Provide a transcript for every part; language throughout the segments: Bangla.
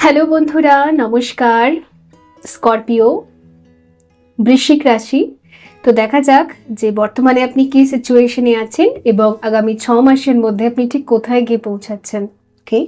হ্যালো বন্ধুরা, নমস্কার। স্করপিও, বৃশ্চিক রাশি। তো দেখা যাক যে বর্তমানে আপনি কি সিচুয়েশনে আছেন এবং আগামী ছ মাসের মধ্যে আপনি ঠিক কোথায় গিয়ে পৌঁছাচ্ছেন। ওকে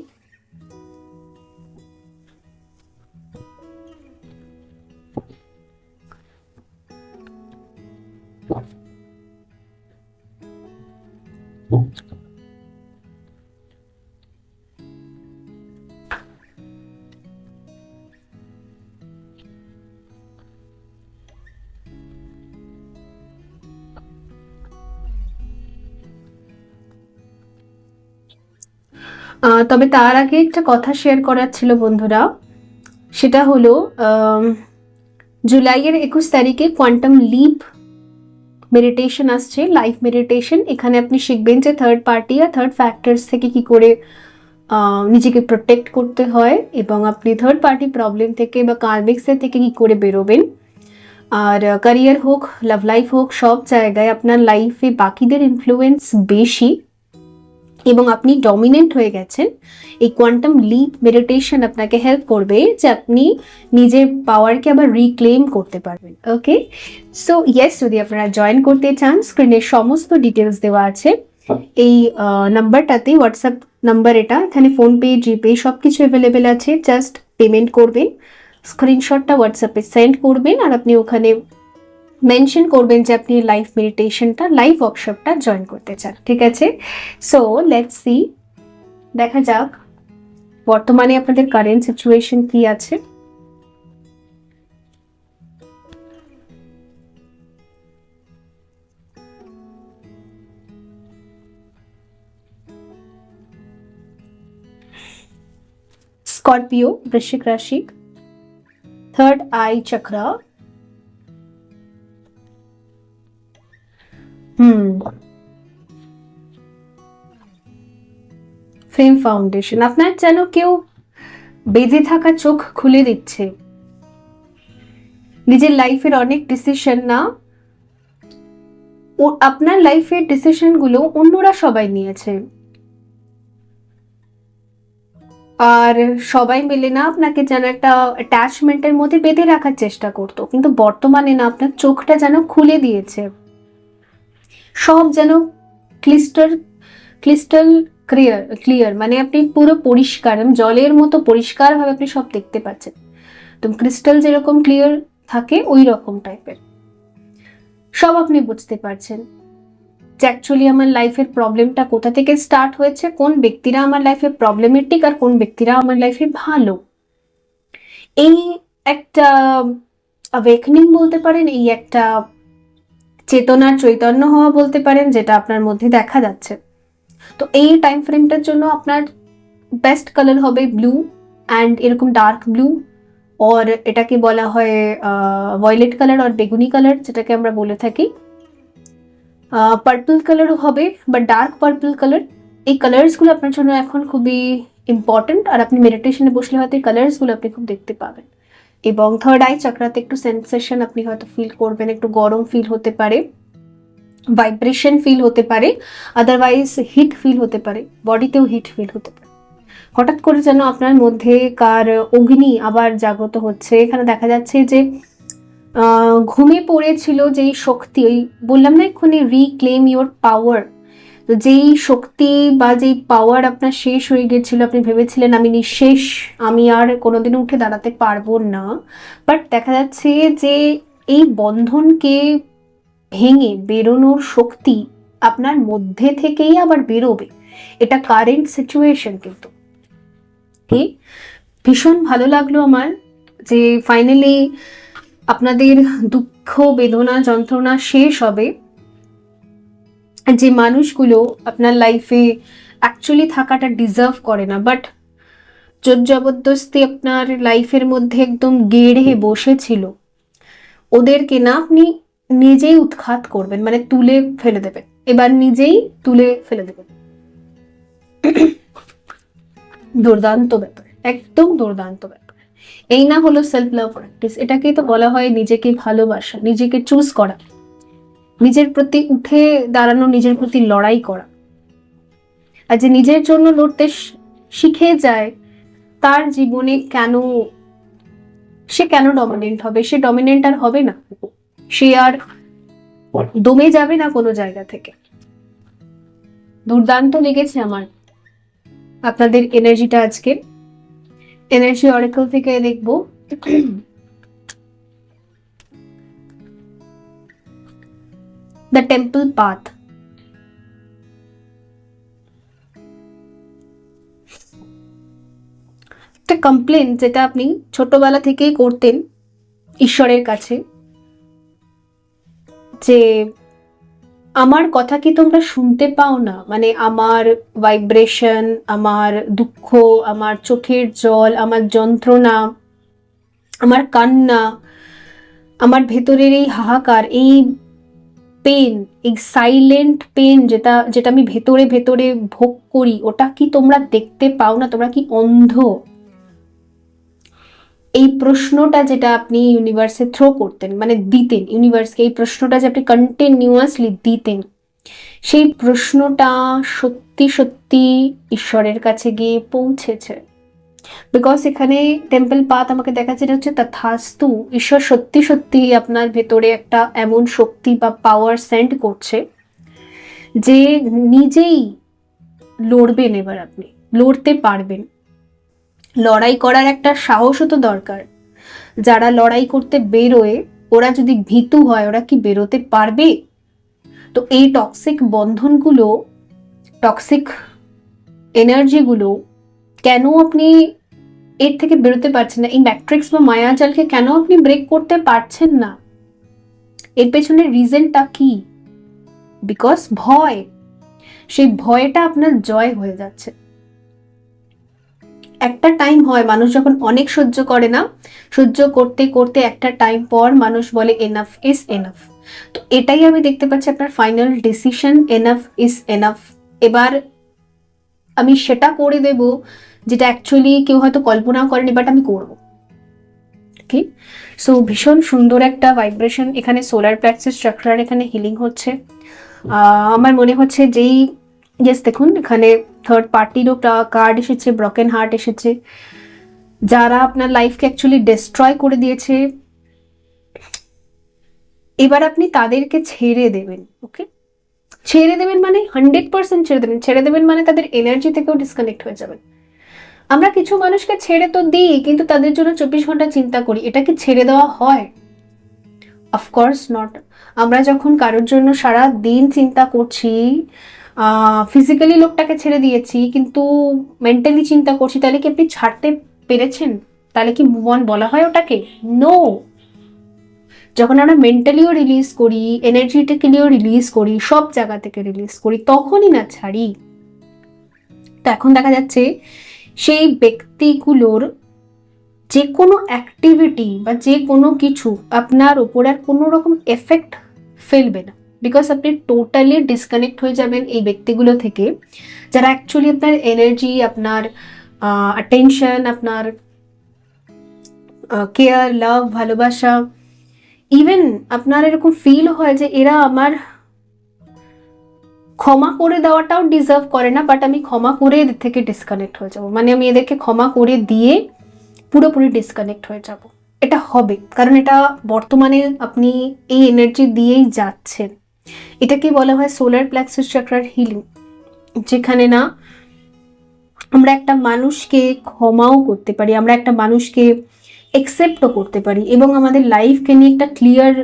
তবে তার আগে একটা কথা শেয়ার করার ছিল বন্ধুরা। সেটা হলো জুলাইয়ের একুশ তারিখে কোয়ান্টাম লিপ মেডিটেশন আসছে লাইফ মেডিটেশন এখানে আপনি শিখবেন যে থার্ড পার্টি আর থার্ড ফ্যাক্টরস থেকে কি করে নিজেকে প্রোটেক্ট করতে হয় এবং আপনি থার্ড পার্টি প্রবলেম থেকে বা কার্মিক্সের থেকে কি করে বেরোবেন। আর ক্যারিয়ার হোক লাভ লাইফ হোক, সব জায়গায় আপনার লাইফে বাকিদের ইনফ্লুয়েন্স বেশি। এবং আপনি ডমিনেন্ট হয়ে গেছেন, এই কোয়ান্টাম লিপ মেডিটেশন আপনাকে হেল্প করবে যে আপনি নিজের পাওয়ারকে আবার রিক্লেম করতে পারবেন ওকে সো ইয়েস যদি আপনারা জয়েন করতে চান স্ক্রিনের সমস্ত ডিটেলস দেওয়া আছে। এই নাম্বারটাতে হোয়াটসঅ্যাপ নাম্বার এটা, এখানে ফোনপে জিপে সব কিছু অ্যাভেলেবেল আছে জাস্ট পেমেন্ট করবেন। স্ক্রিনশটটা হোয়াটসঅ্যাপে সেন্ড করবেন আর আপনি ওখানে মেনশন করবেন যে আপনি লাইভ মেডিটেশনটা লাইভ ওয়ার্কশপটা জয়েন করতে চান, ঠিক আছে? সো লেটস সি দেখা যাক, বর্তমানে আপনাদের কারেন্ট সিচুয়েশন কি আছে? স্করপিও বৃশ্চিক রাশি third eye chakra frame foundation আপনার যেন কেউ বেঁধে থাকা চোখ খুলে দিচ্ছে। নিজের লাইফের অনেক ডিসিশন না আপনার লাইফের ডিসিশনগুলো অন্যরা সবাই নিয়েছে। আর সবাই মিলে না আপনাকে যেন একটা অ্যাটাচমেন্টের মধ্যে বেঁধে রাখার চেষ্টা করতো, কিন্তু বর্তমানে না আপনার চোখটা যেন খুলে দিয়েছে। সব যেন ক্লিস্টার, ক্লিস্টাল ক্লিয়ার ক্লিয়ার মানে আপনি পুরো পরিষ্কার জলের মতো পরিষ্কারভাবে আপনি সব দেখতে পাচ্ছেন। তো ক্রিস্টাল যেরকম ক্লিয়ার থাকে ওই রকম টাইপের সব আপনি বুঝতে পারছেন যে অ্যাকচুয়ালি আমার লাইফের প্রবলেমটা কোথা থেকে স্টার্ট হয়েছে, কোন ব্যক্তিরা আমার লাইফে প্রবলেমেটিক আর কোন ব্যক্তিরা আমার লাইফে ভালো। এই একটা অ্যাওয়েকনিং বলতে পারেন, এই একটা চেতনার চৈতন্য হওয়া বলতে পারেন, যেটা আপনার মধ্যে দেখা যাচ্ছে। তো এই টাইম ফ্রেমটার জন্য আপনার বেস্ট কালার হবে ব্লু অ্যান্ড এরকম ডার্ক ব্লু ওর এটাকে বলা হয় ভয়লেট কালার আর বেগুনি কালার যেটাকে আমরা বলে থাকি। পার্পল কালারও হবে বা ডার্ক পার্পল কালার এই কালার্সগুলো আপনার জন্য এখন খুবই ইম্পর্ট্যান্ট আর আপনি মেডিটেশনে বসলে হয়তো এই কালার্সগুলো আপনি খুব দেখতে পাবেন। এবং থার্ড আই চক্রাতে একটু সেন্সেশন আপনি হয়তো ফিল করবেন, একটু গরম ফিল হতে পারে। ভাইব্রেশন ফিল হতে পারে আদারওয়াইজ হিট ফিল হতে পারে বডিতেও হিট ফিল হতে পারে। হঠাৎ করে যেন আপনার মধ্যে কার অগ্নি আবার জাগ্রত হচ্ছে, এখানে দেখা যাচ্ছে যে ঘুমে পড়েছিল যেই শক্তি, ওই বললাম না এক্ষুনি রিক্লেম ইওর পাওয়ার তো যেই শক্তি বা যেই পাওয়ার আপনার শেষ হয়ে গেছিল, আপনি ভেবেছিলেন আমি নিঃশেষ, আমি আর কোনোদিন উঠে দাঁড়াতে পারব না। বাট দেখা যাচ্ছে যে এই বন্ধনকে ভেঙে বেরোনোর শক্তি আপনার মধ্যে থেকেই আবার বেরোবে। এটা কারেন্ট সিচুয়েশন কিন্তু। ভীষণ ভালো লাগল আমার যে ফাইনালি আপনাদের দুঃখ, বেদনা, যন্ত্রণা শেষ হবে। যে মানুষগুলো আপনার লাইফে অ্যাকচুয়ালি থাকাটা ডিজার্ভ করে না বাট জোর জবরদস্তি আপনার লাইফের মধ্যে একদম গেড়ে বসেছিল। ওদেরকে না আপনি নিজেই উৎখাত করবেন মানে তুলে ফেলে দেবেন। এবার নিজেই তুলে ফেলে দেবেন। দুর্দান্ত ব্যাপার, একদম দুর্দান্ত ব্যাপার। এই না হলো সেলফ লাভ প্র্যাকটিস এটাকেই তো বলা হয় নিজেকে ভালোবাসা, নিজেকে চুজ করা। নিজের প্রতি উঠে দাঁড়ানো, নিজের প্রতি লড়াই করা। আর যে নিজের জন্য লড়তে শিখে যায়, তার জীবনে কেন, সে কেন ডমিনেন্ট হবে? সে ডমিনেন্ট আর হবে না? সে আর দমে যাবে না কোনো জায়গা থেকে। দুর্দান্ত লেগেছে আমার। আপনাদের এনার্জিটা আজকে। এনার্জি অরেকল থেকে দেখব। The temple path. একটা কমপ্লেন যেটা আপনি ছোটবেলা থেকেই করতেন ঈশ্বরের কাছে। যে আমার কথা কি তোমরা শুনতে পাও না? মানে আমার ভাইব্রেশন আমার দুঃখ, আমার চোখের জল, আমার যন্ত্রণা, আমার কান্না, আমার ভেতরের এই হাহাকার, এই পেন এই সাইলেন্ট পেন যেটা যেটা আমি ভেতরে ভেতরে ভোগ করি, ওটা কি তোমরা দেখতে পাও না? তোমরা কি অন্ধ? এই প্রশ্নটা যেটা আপনি ইউনিভার্সে থ্রো করতেন মানে দিতেন ইউনিভার্সকে এই প্রশ্নটা যে আপনি কন্টিনিউয়াসলি দিতেন, সেই প্রশ্নটা সত্যি সত্যি ঈশ্বরের কাছে গিয়ে পৌঁছেছে। বিকজ এখানে টেম্পল পাত আমাকে দেখাচ্ছে এটা হচ্ছে তথাস্তু, ঈশ্বর সত্যি সত্যি আপনার ভেতরে একটা এমন শক্তি বা পাওয়ার সেন্ড করছে যে নিজেই লড়বেন এবার আপনি, লড়তে পারবেন। লড়াই করার একটা সাহসও তো দরকার। যারা লড়াই করতে বেরোয়, ওরা যদি ভীতু হয়, ওরা কি বেরোতে পারবে? তো এই টক্সিক বন্ধনগুলো টক্সিক এনার্জিগুলো কেন আপনি এর থেকে বেরোতে পারছেন না? এই ম্যাট্রিক্স বা মায়াজালকে কেন আপনি ব্রেক করতে পারছেন না? এর পেছনে রিজনটা কি? বিকজ ভয়। সেই ভয়টা আপনার জয় হয়ে যাচ্ছে। একটা টাইম হয়, মানুষ যখন অনেক সহ্য করে না, সহ্য করতে করতে একটা টাইম পর মানুষ বলে এনাফ ইজ এনাফ তো এটাই আমি দেখতে পাচ্ছি আপনার final decision enough is enough এবার আমি সেটা করে দেব, যেটা অ্যাকচুয়ালি কেউ হয়তো কল্পনাও করেনি বাট আমি করব। ওকে সো ভীষণ সুন্দর একটা ভাইব্রেশন এখানে সোলার প্ল্যাক্সিস চক্রার এখানে হিলিং হচ্ছে। আমার মনে হচ্ছে যেই ইয়েস দেখুন, এখানে থার্ড পার্টিরও কার্ড এসেছে ব্রকেন হার্ট এসেছে। যারা আপনার লাইফকে অ্যাকচুয়ালি ডিস্ট্রয় করে দিয়েছে, এবার আপনি তাদেরকে ছেড়ে দেবেন ওকে ছেড়ে দেবেন মানে হান্ড্রেড পার্সেন্ট ছেড়ে দেবেন। ছেড়ে দেবেন মানে তাদের এনার্জি থেকেও ডিসকানেক্ট হয়ে যাবেন। আমরা কিছু মানুষকে ছেড়ে তো দিই, কিন্তু তাদের জন্য চব্বিশ ঘণ্টা চিন্তা করি, এটা কি ছেড়ে দেওয়া হয়? অফকোর্স নট আমরা যখন কারোর জন্য সারা দিন চিন্তা করছি ফিজিক্যালি লোকটাকে ছেড়ে দিয়েছি, কিন্তু মেন্টালি চিন্তা করছি, তাহলে কি আপনি ছাড়তে পেরেছেন? তাহলে কি মুভ অন বলা হয় ওটাকে? নো যখন আমরা মেন্টালিও রিলিজ করি এনার্জিটিক্যালিও রিলিজ করি, সব জায়গা থেকে রিলিজ করি, তখনই না ছাড়ি। তো এখন দেখা যাচ্ছে, সেই ব্যক্তিগুলোর যে কোনো অ্যাক্টিভিটি বা যে কোনো কিছু আপনার ওপর আর কোনো রকম এফেক্ট ফেলবে না। বিকজ আপনি টোটালি ডিসকানেক্ট হয়ে যাবেন এই ব্যক্তিগুলো থেকে, যারা অ্যাকচুয়ালি আপনার এনার্জি আপনার অ্যাটেনশন আপনার কেয়ার লাভ ভালোবাসা ইভেন আপনার এরকম ফিল হয় যে এরা আমার ক্ষমা করে দেওয়াটাও ডিজার্ভ করে না বাট আমি ক্ষমা করে এদের থেকে ডিসকানেক্ট হয়ে যাব। মানে আমি এদেরকে ক্ষমা করে দিয়ে পুরোপুরি ডিসকানেক্ট হয়ে যাব। এটা হবে, কারণ এটা বর্তমানে আপনি এই এনার্জি দিয়েই যাচ্ছেন। এটাকে বলা হয় সোলার প্ল্যাক্সিস চক্রার হিলিং যেখানে না আমরা একটা মানুষকে ক্ষমাও করতে পারি, আমরা একটা মানুষকে একসেপ্টও করতে পারি এবং আমাদের লাইফকে নিয়ে একটা ক্লিয়ার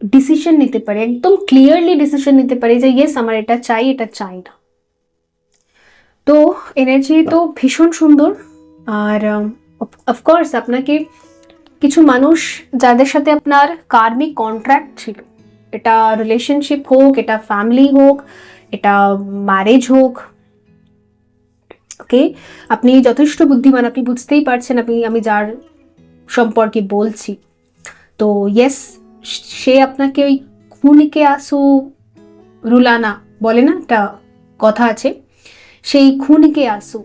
ডিসিশন নিতে পারি, একদম ক্লিয়ারলি ডিসিশন নিতে পারি যে ইয়েস আমার এটা চাই এটা চাই না। তো এনার্জি তো ভীষণ সুন্দর আর অফকোর্স আপনাকে কিছু মানুষ যাদের সাথে আপনার কার্মিক কন্ট্রাক্ট ছিল এটা রিলেশনশিপ হোক, এটা ফ্যামিলি হোক, এটা ম্যারেজ হোক ওকে আপনি যথেষ্ট বুদ্ধিমান, আপনি বুঝতেই পারছেন, আপনি, আমি যার সম্পর্কে বলছি। তো ইয়েস সে আপনাকে ওই খুনিকে আসু রুলানা, বলে না? একটা কথা আছে। সেই খুনিকে আসু,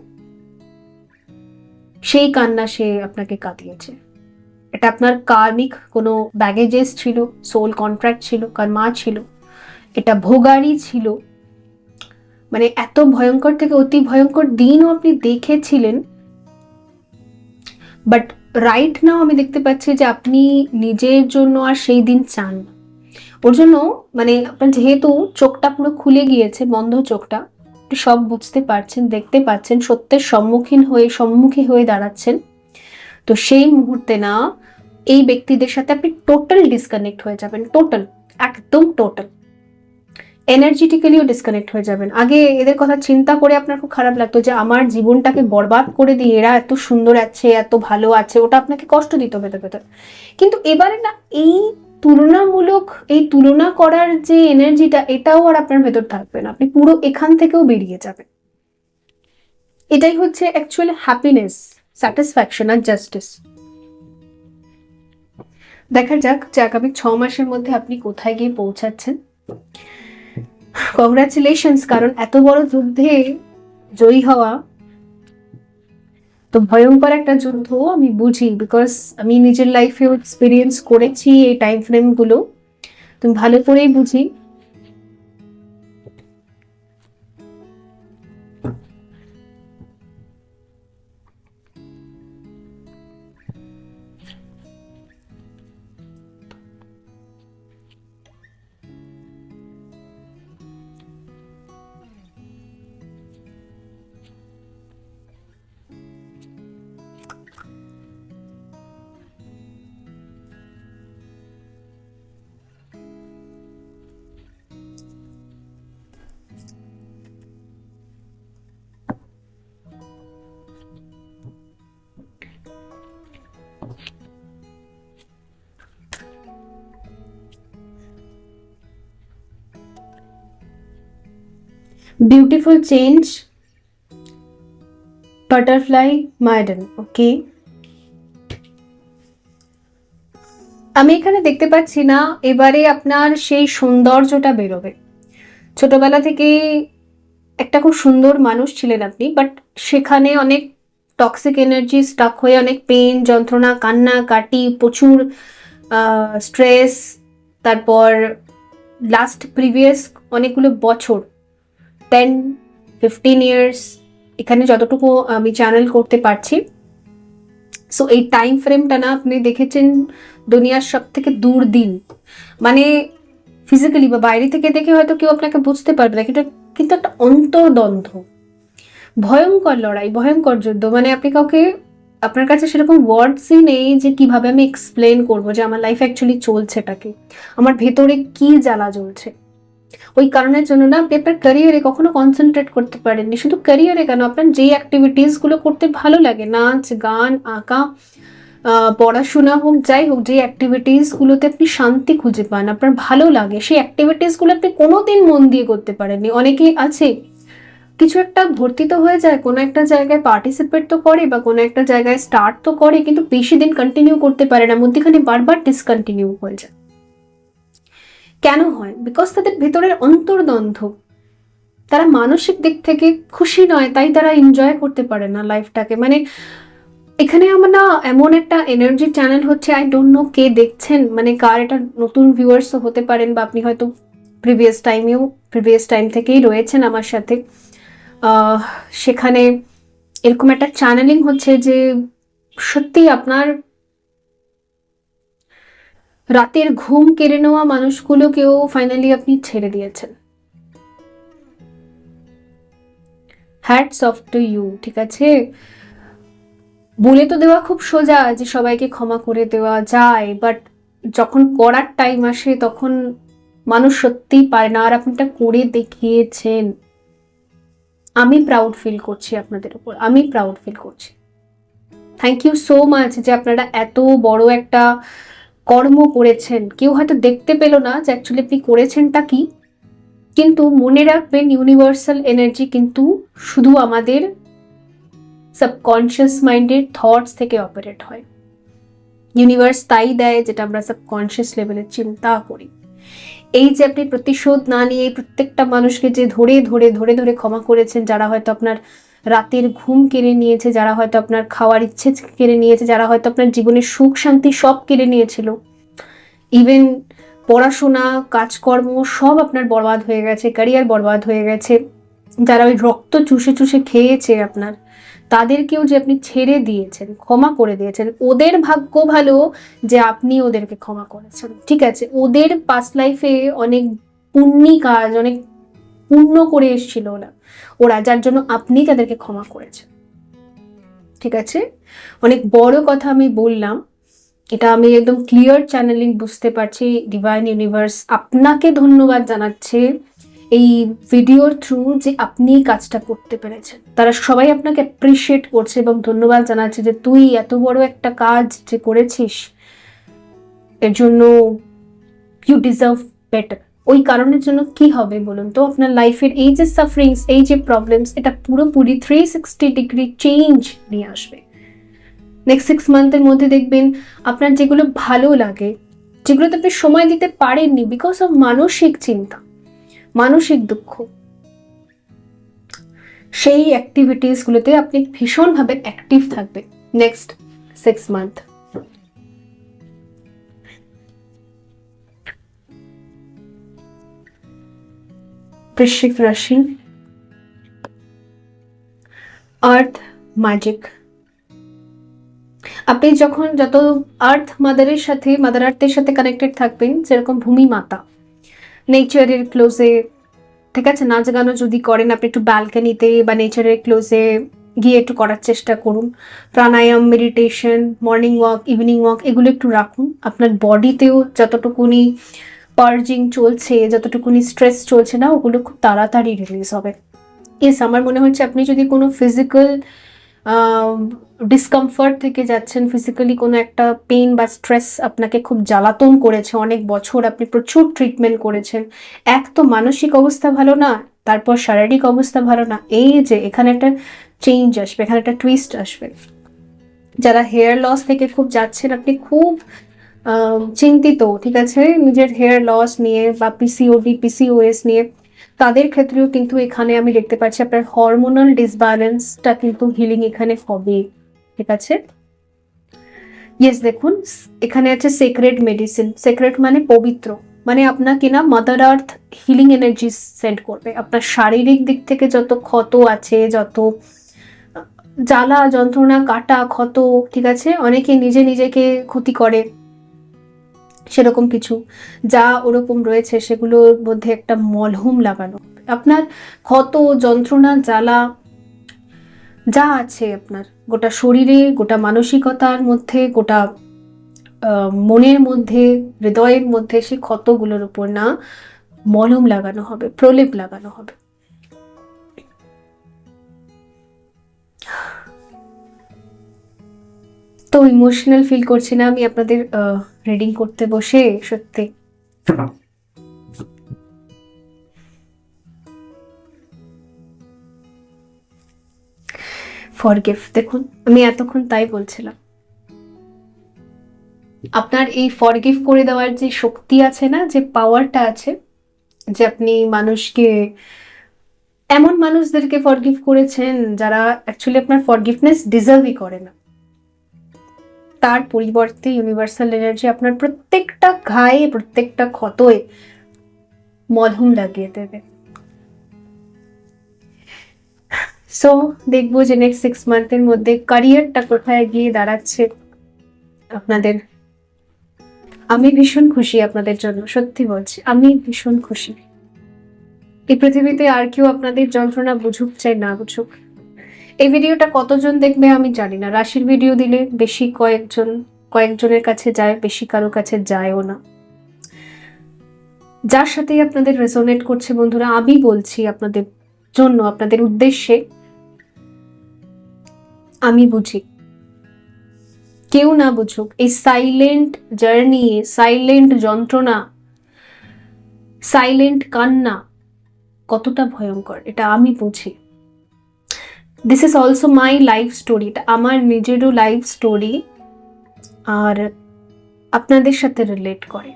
সেই কান্না সে আপনাকে কাঁদিয়েছে। এটা আপনার কার্মিক, কোনো ব্যাগেজেস ছিল সোল কন্ট্রাক্ট ছিল, কর্মা ছিল, এটা ভোগারি ছিল। মানে এত ভয়ঙ্কর থেকে অতি ভয়ঙ্কর দিনও আপনি দেখেছিলেন। বাট রাইট নাও আমি দেখতে পাচ্ছি যে আপনি নিজের জন্য আর সেই দিন চান ওর জন্য মানে আপনার যেহেতু চোখটা পুরো খুলে গিয়েছে, বন্ধ চোখটা সব বুঝতে পারছেন, দেখতে পাচ্ছেন, সত্যের সম্মুখীন হয়ে, সম্মুখী হয়ে দাঁড়াচ্ছেন। তো সেই মুহূর্তে না এই ব্যক্তিদের সাথে আপনি টোটাল ডিসকানেক্ট হয়ে যাবেন টোটাল একদম টোটাল এনার্জেটিক্যালিও ডিসকানেক্ট হয়ে যাবেন। আগে এদের কথা চিন্তা করে আপনার খুব খারাপ লাগতো যে আমার জীবনটাকে বরবাদ করে দিয়ে এরা এত সুন্দর আছে, এত ভালো আছে, ওটা আপনাকে কষ্ট দিত ভেতর ভেতর। কিন্তু এবারে না, এই তুলনামূলক, এই তুলনা করার যে এনার্জিটা, এটাও আর আপনার ভেতর থাকবে না। আপনি পুরো এখান থেকেও বেরিয়ে যাবেন। এটাই হচ্ছে অ্যাকচুয়ালি হ্যাপিনেস স্যাটিসফ্যাকশন আর জাস্টিস দেখা যাক যে আগামী ছ মাসের মধ্যে আপনি কোথায় গিয়ে পৌঁছাচ্ছেন। কংগ্রাচুলেশনস কারণ এত বড় যুদ্ধে জয়ী হওয়া তো ভয়ঙ্কর একটা যুদ্ধ, আমি বুঝি বিকজ আমি নিজের লাইফেও এক্সপিরিয়েন্স করেছি এই টাইম ফ্রেমগুলো তুমি ভালো করেই বুঝি। Beautiful change butterfly maiden okay আমি এখানে দেখতে পাচ্ছি না, এবারে আপনার সেই সৌন্দর্যটা বেরোবে। ছোটবেলা থেকে একটা খুব সুন্দর মানুষ ছিলেন আপনি বাট সেখানে অনেক টক্সিক এনার্জি স্টাক হয়ে, অনেক পেন যন্ত্রণা, কান্না, কাটি, প্রচুর স্ট্রেস তারপর লাস্ট প্রিভিয়াস অনেকগুলো বছর টেন ফিফটিন ইয়ার্স এখানে যতটুকু আমি চ্যানেল করতে পারছি। সো এই টাইম ফ্রেমটা না, আপনি দেখেছেন দুনিয়ার সব থেকে দূর দিন। মানে ফিজিক্যালি বা বাইরে থেকে দেখে হয়তো কেউ আপনাকে বুঝতে পারবে না, কিন্তু কিন্তু একটা অন্তর্দ্বন্দ্ব। ভয়ঙ্কর লড়াই, ভয়ঙ্কর যুদ্ধ। মানে আপনি কাউকে, আপনার কাছে সেরকম ওয়ার্ডসই নেই যে কীভাবে আমি এক্সপ্লেন করব যে আমার লাইফ অ্যাকচুয়ালি চলছেটাকে আমার ভেতরে কি জ্বালা জ্বলছে। ওই কারণের জন্য না আপনি আপনার ক্যারিয়ারে কখনো কনসেন্ট্রেট করতে পারেননি। শুধু ক্যারিয়ারে কেন, আপনার যেই অ্যাক্টিভিটিসগুলো করতে ভালো লাগে, নাচ, গান, আঁকা পড়াশোনা হোক, যাই হোক, যে অ্যাক্টিভিটিসগুলোতে আপনি শান্তি খুঁজে পান, আপনার ভালো লাগে, সেই অ্যাক্টিভিটিসগুলো আপনি কোনো দিন মন দিয়ে করতে পারেননি। অনেকেই আছে, কিছু একটা ভর্তি তো হয়ে যায়, কোনো একটা জায়গায় পার্টিসিপেট তো করে বা কোনো একটা জায়গায় স্টার্ট তো করে, কিন্তু বেশি দিন কন্টিনিউ করতে পারে না, মধ্যেখানে বারবার ডিসকন্টিনিউ হয়ে যায়। কেন হয়? বিকজ তাদের ভেতরের অন্তর্দ্বন্দ্ব। তারা মানসিক দিক থেকে খুশি নয়, তাই তারা এনজয় করতে পারে না লাইফটাকে মানে এখানে আমার না এমন একটা এনার্জি চ্যানেল হচ্ছে আই ডোন্ট নো কে দেখছেন মানে কার এটা নতুন ভিউয়ার্সও হতে পারেন বা আপনি হয়তো প্রিভিয়াস টাইমেও প্রিভিয়াস টাইম থেকেই রয়েছেন আমার সাথে। সেখানে এরকম একটা চ্যানেলিং হচ্ছে যে সত্যি আপনার রাতের ঘুম কেড়ে নেওয়া মানুষগুলোকেও ফাইনালি আপনি ছেড়ে দিয়েছেন। হ্যাটস অফ টু ইউ ঠিক আছে? বলে তো দেওয়া খুব সোজা যে সবাইকে ক্ষমা করে দেওয়া যায় বাট যখন করার টাইম আসে তখন মানুষ সত্যিই পারে না, আর আপনিটা করে দেখিয়েছেন। আমি প্রাউড ফিল করছি আপনাদের উপর, আমি প্রাউড ফিল করছি। থ্যাংক ইউ সো মাচ যে আপনারা এত বড় একটা কর্ম করেছেন। কেউ হয়তো দেখতে পেল না যে অ্যাকচুয়ালি আপনি করেছেনটা কি। কিন্তু মনে রাখবেন ইউনিভার্সাল এনার্জি কিন্তু শুধু আমাদের সাবকনশিয়াস মাইন্ডের থটস থেকে অপারেট হয়। ইউনিভার্স তাই দেয় যেটা আমরা সাবকনশিয়াস লেভেলে চিন্তা করি। এই যে আপনি প্রতিশোধ না নিয়ে প্রত্যেকটা মানুষকে যে ধরে ধরে ধরে ধরে ক্ষমা করেছেন, যারা হয়তো আপনার রাতের ঘুম কেড়ে নিয়েছে যারা হয়তো আপনার খাওয়ার ইচ্ছে কেড়ে নিয়েছে, যারা হয়তো আপনার জীবনের সুখ, শান্তি সব কেড়ে নিয়েছিল। ইভেন পড়াশোনা, কাজকর্ম সব আপনার বরবাদ হয়ে গেছে ক্যারিয়ার বরবাদ হয়ে গেছে। যারা ওই রক্ত চুষে চুষে খেয়েছে আপনার, তাদেরকেও যে আপনি ছেড়ে দিয়েছেন, ক্ষমা করে দিয়েছেন, ওদের ভাগ্য ভালো যে আপনি ওদেরকে ক্ষমা করেছেন। ঠিক আছে, ওদের পাস্ট লাইফে অনেক পুণ্যি কাজ, অনেক পুণ্য করে এসেছিল ওরা। ওরা যার জন্য আপনি তাদেরকে ক্ষমা করেছেন। ঠিক আছে? অনেক বড় কথা আমি বললাম। এটা আমি একদম ক্লিয়ার চ্যানেলিং বুঝতে পারছি। ডিভাইন ইউনিভার্স আপনাকে ধন্যবাদ জানাচ্ছে এই ভিডিওর থ্রু যে আপনি কাজটা করতে পেরেছেন। তারা সবাই আপনাকে অ্যাপ্রিসিয়েট করছে এবং ধন্যবাদ জানাচ্ছে যে তুই এত বড় একটা কাজ যে করেছিস, এর জন্য ইউ ডিজার্ভ বেটার ওই কারণের জন্য কি হবে বলুন তো? আপনার লাইফের এই যে সাফারিংস এই যে প্রবলেমস এটা পুরোপুরি থ্রি সিক্সটি ডিগ্রি চেঞ্জ নিয়ে আসবে। নেক্সট সিক্স মান্থের মধ্যে দেখবেন আপনার যেগুলো ভালো লাগে, যেগুলোতে আপনি সময় দিতে পারেননি বিকজ অফ মানসিক চিন্তা, মানসিক দুঃখ, সেই অ্যাক্টিভিটিসগুলোতে আপনি ভীষণভাবে অ্যাক্টিভ থাকবেন। নেক্সট সিক্স মান্থ বৃশ্চিক রাশি আর্থ ম্যাজিক আপনি যখন যত আর্থ মাদারের সাথে মাদার আর্থের সাথে কানেক্টেড থাকবেন, যেরকম ভূমি মাতা নেচারের ক্লোজে ঠিক আছে, নাচ গানও যদি করেন, আপনি একটু ব্যালকানিতে বা নেচারের ক্লোজে গিয়ে একটু করার চেষ্টা করুন। Pranayama meditation morning walk evening walk এগুলো একটু রাখুন। আপনার বডিতেও যতটুকুনি পার্জিং চলছে, যতটুকুনি স্ট্রেস চলছে না, ওগুলো খুব তাড়াতাড়ি রিলিজ হবে। ইয়েস আমার মনে হচ্ছে আপনি যদি কোনো ফিজিক্যাল ডিসকমফর্ট থেকে যাচ্ছেন ফিজিক্যালি কোনো একটা পেন বা স্ট্রেস আপনাকে খুব জ্বালাতন করেছে, অনেক বছর আপনি প্রচুর ট্রিটমেন্ট করেছেন, এক তো মানসিক অবস্থা ভালো না, তারপর শারীরিক অবস্থা ভালো না, এই যে এখানে একটা চেঞ্জ আসবে, এখানে একটা টুইস্ট আসবে। যারা হেয়ার লস থেকে খুব যাচ্ছেন, আপনি খুব চিন্তিত, ঠিক আছে? নিজের হেয়ার লস নিয়ে বা পিসিওডি পিসিওএস নিয়ে। তাদের ক্ষেত্রেও কিন্তু এখানে আমি দেখতে পাচ্ছি আপনার হরমোনাল ডিসব্যালেন্সটা কিন্তু হিলিং এখানে হবে, ঠিক আছে? ইয়েস দেখুন, এখানে আছে সেক্রেট মেডিসিন সেক্রেট মানে পবিত্র মানে আপনাকে না mother earth healing energy send করবে। আপনার শারীরিক দিক থেকে যত ক্ষত আছে, যত জ্বালা, যন্ত্রণা, কাটা, ক্ষত, ঠিক আছে? অনেকে নিজে নিজেকে ক্ষতি করে। সেরকম কিছু। যা ওরকম রয়েছে সেগুলোর মধ্যে একটা মলহুম লাগানো। আপনার ক্ষত, যন্ত্রণা, জ্বালা, যা আছে আপনার, গোটা শরীরে, গোটা মানসিকতার মধ্যে, গোটা মনের মধ্যে, হৃদয়ের মধ্যে সেই ক্ষতগুলোর উপর না মলম লাগানো হবে, প্রলেপ লাগানো হবে। তো ইমোশনাল ফিল করছি না, আমি আপনাদের রিডিং করতে বসে, সত্যি। ফরগিভ দেখুন, আমি এতক্ষণ তাই বলছিলাম। আপনার এই ফরগিভ করে দেওয়ার যে শক্তি আছে না, যে পাওয়ারটা আছে, যে আপনি মানুষকে, এমন মানুষদেরকে ফরগিভ করেছেন যারা অ্যাকচুয়ালি আপনার ফরগিভনেস ডিজার্ভই করে না। তার পরিবর্তে ইউনিভার্সাল এনার্জি আপনার প্রত্যেকটা ঘায়ে, প্রত্যেকটা ক্ষতয়ে মলহুম লাগিয়ে দেবে। সো দেখব যে নেক্সট সিক্স মান্থের মধ্যে ক্যারিয়ারটা কোথায় গিয়ে দাঁড়াচ্ছে আপনাদের। আমি ভীষণ খুশি আপনাদের জন্য, সত্যি বলছি, আমি ভীষণ খুশি। এই পৃথিবীতে আর কেউ আপনাদের যন্ত্রণা বুঝুক চাই, না বুঝুক এই ভিডিওটা কতজন দেখবে আমি জানি না। রাশির ভিডিও দিলে বেশি কয়েকজন, কয়েকজনের কাছে যায়, বেশি কারও কাছে যায়ও না। যার সাথেই আপনাদের রেজোনেট করছে বন্ধুরা, আমি বলছি আপনাদের জন্য, আপনাদের উদ্দেশ্যে, আমি বুঝি। কেউ না বুঝুক, এই সাইলেন্ট জার্নি সাইলেন্ট যন্ত্রণা সাইলেন্ট কান্না কতটা ভয়ঙ্কর, এটা আমি বুঝি। This is also my life story এটা আমার নিজেরও লাইফ স্টোরি আর আপনাদের সাথে রিলেট করে।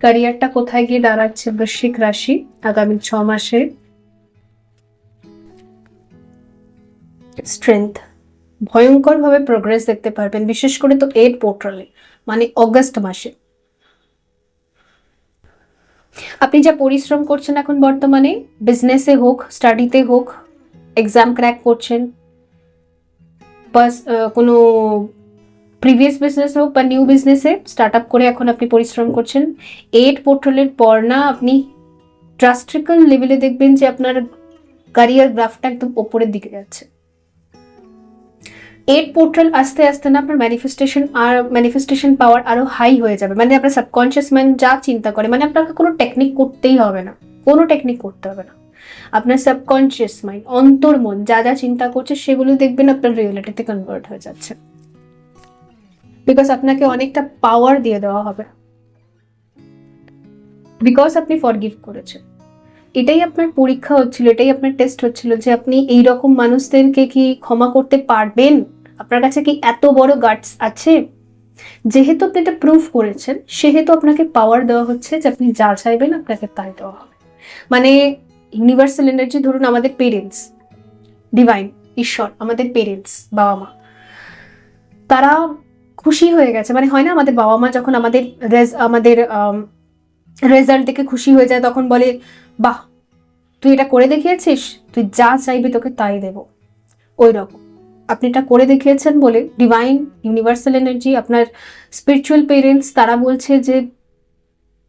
ক্যারিয়ারটা কোথায় গিয়ে দাঁড়াচ্ছে বৃশ্চিক রাশি আগামী ছ মাসে? স্ট্রেংথ ভয়ঙ্করভাবে প্রোগ্রেস দেখতে পারবেন, বিশেষ করে তো এর পোর্টালে মানে অগস্ট মাসে। আপনি যা পরিশ্রম করছেন এখন বর্তমানে বিজনেসে হোক স্টাডিতে হোক এক্সাম ক্র্যাক করছেন বাস কোনো প্রিভিয়াস বিজনেস হোক বা নিউ বিজনেসে স্টার্ট আপ করে এখন আপনি পরিশ্রম করছেন এইট পোর্টালের পর না আপনি ড্রাস্ট্রিক্যাল লেভেলে দেখবেন যে আপনার ক্যারিয়ার গ্রাফটা একদম ওপরের দিকে যাচ্ছে। এইট পোর্টাল আস্তে আস্তে না আপনার ম্যানিফেস্টেশন আর ম্যানিফেস্টেশন পাওয়ার আরও হাই হয়ে যাবে। মানে আপনার সাবকনশিয়াস মাইন্ড যা চিন্তা করে মানে আপনাকে কোনো টেকনিক করতেই হবে না। কোনো টেকনিক করতে হবে না। আপনার সাবকনশিয়াস মাইন্ড অন্তর্মন যা যা চিন্তা করছে, সেগুলো দেখবেন আপনার রিয়েলিটিতে কনভার্ট হয়ে যাচ্ছে। বিকজ আপনাকে অনেকটা পাওয়ার দিয়ে দেওয়া হবে। বিকজ আপনি ফরগিভ করেছেন। এটাই আপনার পরীক্ষা হচ্ছিল, এটাই আপনার টেস্ট হচ্ছিল যে আপনি এই রকম মানুষদেরকে কি ক্ষমা করতে পারবেন? আপনার কাছে কি এত বড় গার্ডস আছে? যেহেতু আপনি এটা প্রুফ করেছেন, সেহেতু আপনাকে পাওয়ার দেওয়া হচ্ছে যে আপনি যা চাইবেন আপনাকে তাই দেওয়া হবে। মানে ইউনিভার্সাল এনার্জি ধরুন আমাদের পেরেন্টস ডিভাইন ঈশ্বর, আমাদের পেরেন্টস বাবা মা, তারা খুশি হয়ে গেছে। মানে হয় না, আমাদের বাবা মা যখন আমাদের আমাদের রেজাল্ট দেখে খুশি হয়ে যায়, তখন বলে বাহ, তুই এটা করে দেখিয়েছিস? তুই যা চাইবি তোকে তাই দেব। ওই রকম আপনি এটা করে দেখিয়েছেন বলে ডিভাইন ইউনিভার্সাল এনার্জি আপনার স্পিরিচুয়াল পেরেন্টস তারা বলছে যে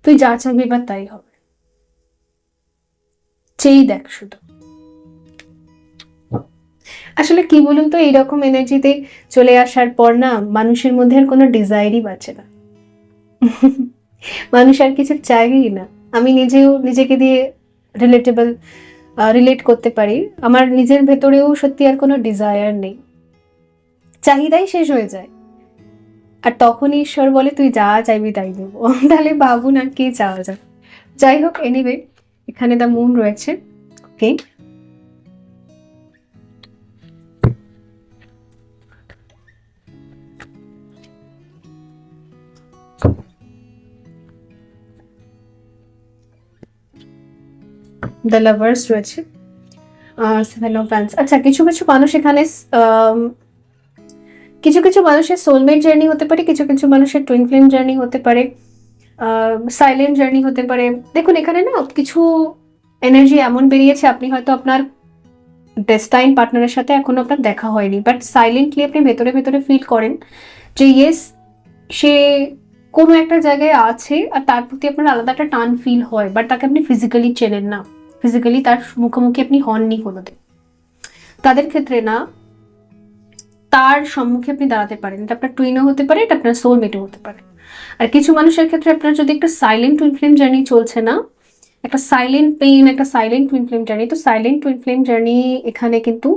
তুই যা চাইবি এবার তাই হবে। চেয়েই দেখ শুধু। আসলে কি বলুন তো, এইরকম এনার্জিতে চলে আসার পর না মানুষের মধ্যে আর কোনো ডিজায়ারই বাঁচে না। মানুষ আর কিছু চাইই না। আমি নিজেও নিজেকে দিয়ে রিলেটেবল রিলেট করতে পারি। আমার নিজের ভেতরেও সত্যি আর কোনো ডিজায়ার নেই। চাহিদাই শেষ হয়ে যায়। আর তখন ঈশ্বর বলে, তুই যা চাইবি তাই দেবো। তাহলে ভাবুন আর কে চাওয়া যায় যাই হোক এনিওয়ে এখানে দ্য মুন রয়েছে। ওকে দ্য লাভার্স রয়েছে সেভেন অফ ফ্যান্স আচ্ছা কিছু কিছু মানুষ এখানে um, কিছু কিছু মানুষের সোলমেট জার্নি হতে পারে কিছু কিছু মানুষের টুইন ফ্লেম জার্নি হতে পারে সাইলেন্ট জার্নি হতে পারে। দেখুন এখানে না কিছু এনার্জি এমন বেরিয়েছে আপনি হয়তো আপনার ডেস্টাইন পার্টনারের সাথে এখনও আপনার দেখা হয়নি বাট সাইলেন্টলি আপনি ভেতরে ভেতরে ফিল করেন যে ইয়েস সে কোনো একটা জায়গায় আছে আর তার প্রতি আপনার আলাদা একটা টান ফিল হয় বাট তাকে আপনি ফিজিক্যালি চেনেন না। ফিজিক্যালি তার মুখোমুখি আপনি হননি কোনোদিন। তাদের ক্ষেত্রে না, তার সম্মুখে আপনি দাঁড়াতে পারেন। এটা আপনার টুইনও হতে পারে, এটা আপনার সোলমেটও হতে পারে। আর কিছু মানুষের ক্ষেত্রে আপনার যদি একটা সাইলেন্ট টুইন ফ্লেম জার্নি চলছে না, একটা সাইলেন্ট পেইন একটা সাইলেন্ট টুইন ফ্লেম জার্নি তো সাইলেন্ট টুইন ফ্লেম জার্নি এখানে কিন্তু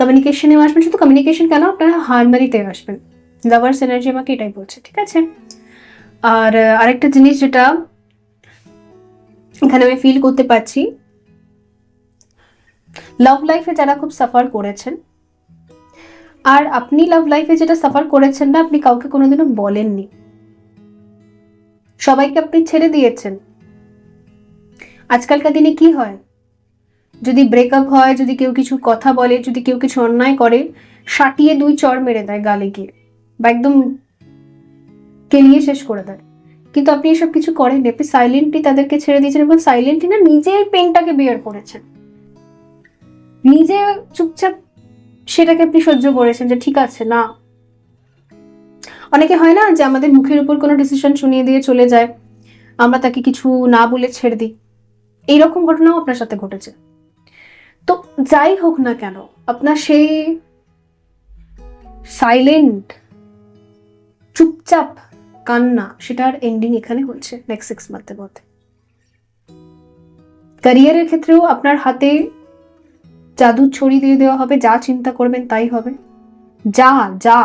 কমিউনিকেশনেও আসবেন। শুধু কমিউনিকেশন কেন, আপনারা হারমারিতে আসবেন। লাভার্স এনার্জি আমাকে এটাই বলছে, ঠিক আছে? আর আরেকটা জিনিস যেটা এখানে আমি ফিল করতে পারছি। লাভ লাইফে যারা খুব সাফার করেছেন, আর আপনি লাভ লাইফে যেটা সাফার করেছেন না, আপনি কাউকে কোনোদিনও বলেননি। সবাইকে আপনি ছেড়ে দিয়েছেন। আজকালকার দিনে কি হয়? যদি ব্রেকআপ হয়, যদি কেউ কিছু কথা বলে, যদি কেউ কিছু অন্যায় করে, সাটিয়ে দুই চর মেরে দেয় গালে গিয়ে, বা একদম কেলিয়ে শেষ করে দেয়। কিন্তু আপনি এসব কিছু করেন আপনি সাইলেন্টলি তাদেরকে ছেড়ে দিয়েছেন এবং সাইলেন্টলি না নিজেই পেনটাকে বিয়ার করেছেন। নিজে চুপচাপ সেটাকে আপনি সহ্য করেছেন যে ঠিক আছে, না। অনেকে হয় না যে আমাদের মুখের উপর কোনো ডিসিশন শুনিয়ে দিয়ে চলে যায়, আমরা তাকে কিছু না বলে ছেড়ে দিই। এইরকম ঘটনাও আপনার সাথে ঘটেছে। তো যাই হোক না কেন, আপনার সেই সাইলেন্ট চুপচাপ কান্না, সেটার এন্ডিং এখানে হচ্ছে নেক্সট সিক্স মান্থের মধ্যে। ক্যারিয়ারের ক্ষেত্রেও আপনার হাতে জাদু ছড়ি দিয়ে দেওয়া হবে, যা চিন্তা করবেন তাই হবে। যা যা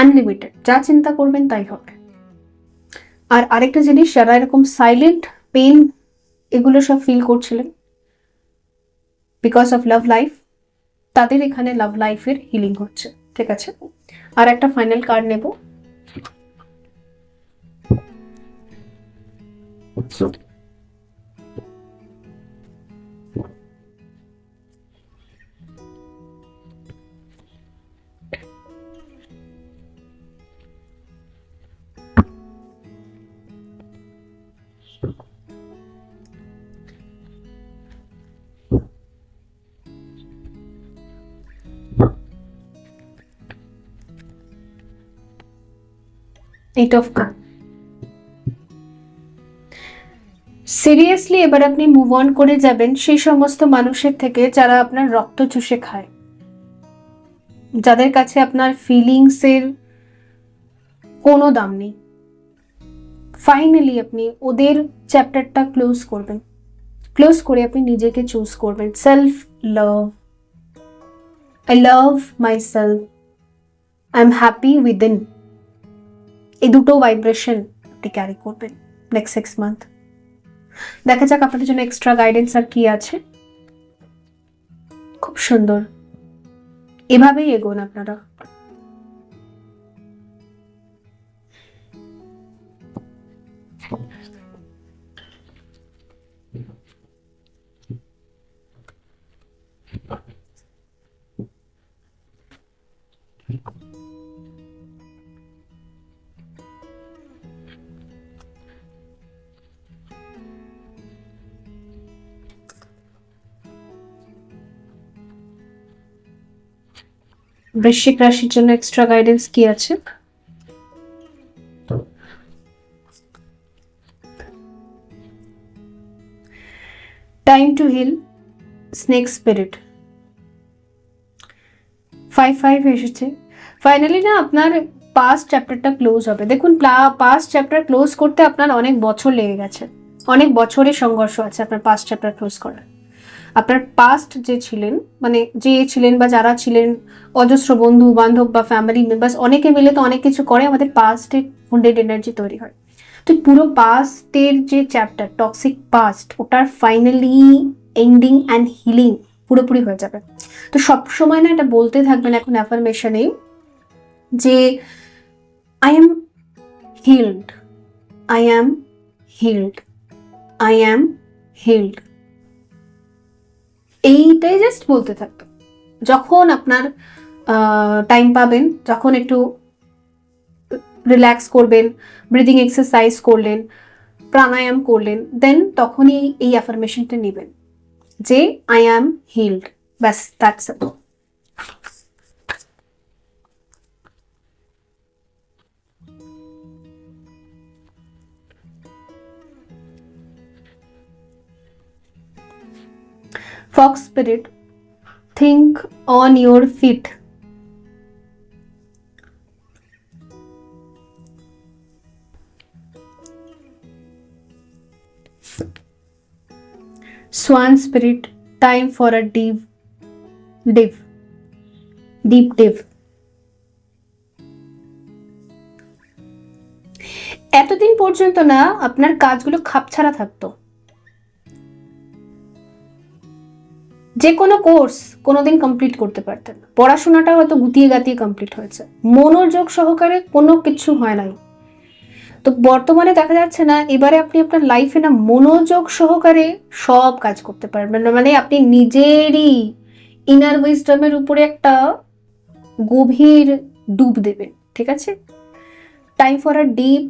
আনলিমিটেড যা চিন্তা করবেন তাই হবে। আর আরেকটা জিনিস, যারা এরকম সাইলেন্ট পেন এগুলো সব ফিল করছিলেন বিকজ অফ লাভ লাইফ তাদের এখানে লাভ লাইফের হিলিং হচ্ছে, ঠিক আছে? আর একটা ফাইনাল কার্ড নেব। এইট অফ কাপ সিরিয়াসলি এবার আপনি মুভ অন করে যাবেন সেই সমস্ত মানুষের থেকে যারা আপনার রক্ত চুষে খায়। যাদের কাছে আপনার ফিলিংসের কোনো দাম নেই। ফাইনালি আপনি ওদের চ্যাপ্টারটা ক্লোজ করবেন। ক্লোজ করে আপনি নিজেকে চুজ করবেন। Self love I love my self I am happy within এই দুটো ভাইব্রেশন আপনি ক্যারি করবেন নেক্সট সিক্স মান্থ দেখা যাক আপনাদের জন্য এক্সট্রা গাইডেন্স আর কি আছে। খুব সুন্দর। এভাবেই এগোন আপনারা। বৃশ্চিক রাশির জন্য এক্সট্রা গাইডেন্স কি আছে? Time to heal snake spirit five five এসেছে। ফাইনালি না আপনার পাস্ট চ্যাপ্টারটা ক্লোজ হবে। দেখুন পাস্ট চ্যাপ্টার ক্লোজ করতে আপনার অনেক বছর লেগে গেছে। অনেক বছরের সংঘর্ষ আছে আপনার পাস্ট চ্যাপ্টার ক্লোজ করার। আপনার পাস্ট যে ছিলেন মানে যে ছিলেন বা যারা ছিলেন, অজস্র বন্ধু, বান্ধব বা ফ্যামিলি মেম্বার্স অনেকে মিলে তো অনেক কিছু করে, আমাদের পাস্টে উন্ডেড এনার্জি তৈরি হয়। তো পুরো পাস্টের যে চ্যাপ্টার টক্সিক পাস্ট ওটার ফাইনালি এন্ডিং অ্যান্ড হিলিং পুরোপুরি হয়ে যাবে। তো সবসময় না এটা বলতে থাকবেন এখন অ্যাফার্মেশনে যে I am healed I am healed I am healed এইটাই জাস্ট বলতে থাকতো। যখন আপনার টাইম পাবেন, যখন একটু রিল্যাক্স করবেন ব্রিদিং এক্সারসাইজ করলেন, প্রাণায়াম করলেন দেন তখনই এই অ্যাফার্মেশনটা নেবেন যে আই অ্যাম হিল্ড ব্যাস that's Fox spirit, think on your feet. Swan spirit, time for a deep dive. Deep dive. এতদিন পর্যন্ত না আপনার কাজগুলো খাপছাড়া থাকতো যে কোনো কোর্স কোনোদিন কমপ্লিট করতে পারতেন পড়াশোনাটা হয়তো গুতিয়ে গাতিয়ে কমপ্লিট হয়েছে। মনোযোগ সহকারে কোনো কিছু হয় নাই। তো বর্তমানে দেখা যাচ্ছে না, এবারে আপনি আপনার লাইফে না মনোযোগ সহকারে সব কাজ করতে পারবেন মানে আপনি নিজেরই ইনার উইজডমের উপরে একটা গভীর ডুব দেবেন, ঠিক আছে? Time for a deep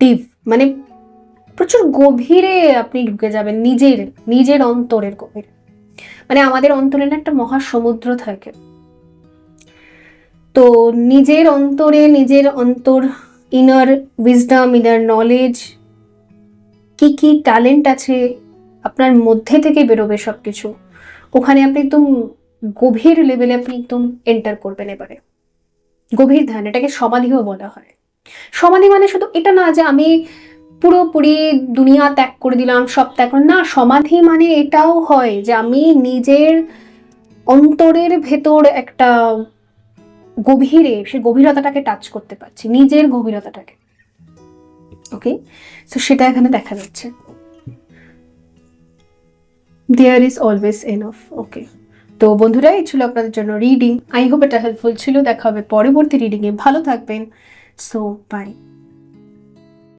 deep মানে প্রচুর গভীরে আপনি ঢুকে যাবেন, নিজের নিজের অন্তরের গভীরে। মানে আমাদের অন্তরে না একটা মহাসমুদ্র থাকে। তো নিজের অন্তরে, নিজের অন্তর ইনার উইজডম ইনার নলেজ কি কি ট্যালেন্ট আছে আপনার মধ্যে থেকে বেরোবে সব কিছু ওখানে আপনি একদম গভীর লেভেলে আপনি একদম এন্টার করবেন এবারে। গভীর ধ্যান, এটাকে সমাধিও বলা হয়। সমাধি মানে শুধু এটা না যে আমি পুরোপুরি দুনিয়া ত্যাগ করে দিলাম, সব ত্যাগ না, সমাধি মানে এটাও হয় যে আমি নিজের অন্তরের ভেতর একটা গভীরে সে গভীরতাটাকে টাচ করতে পারছি, নিজের গভীরতাটাকে। ওকে তো সেটা এখানে দেখা যাচ্ছে। There is always enough okay তো বন্ধুরা, এই ছিল আপনাদের জন্য রিডিং আই হোপ এটা হেল্পফুল ছিল। দেখা হবে পরবর্তী রিডিংয়ে ভালো থাকবেন। So by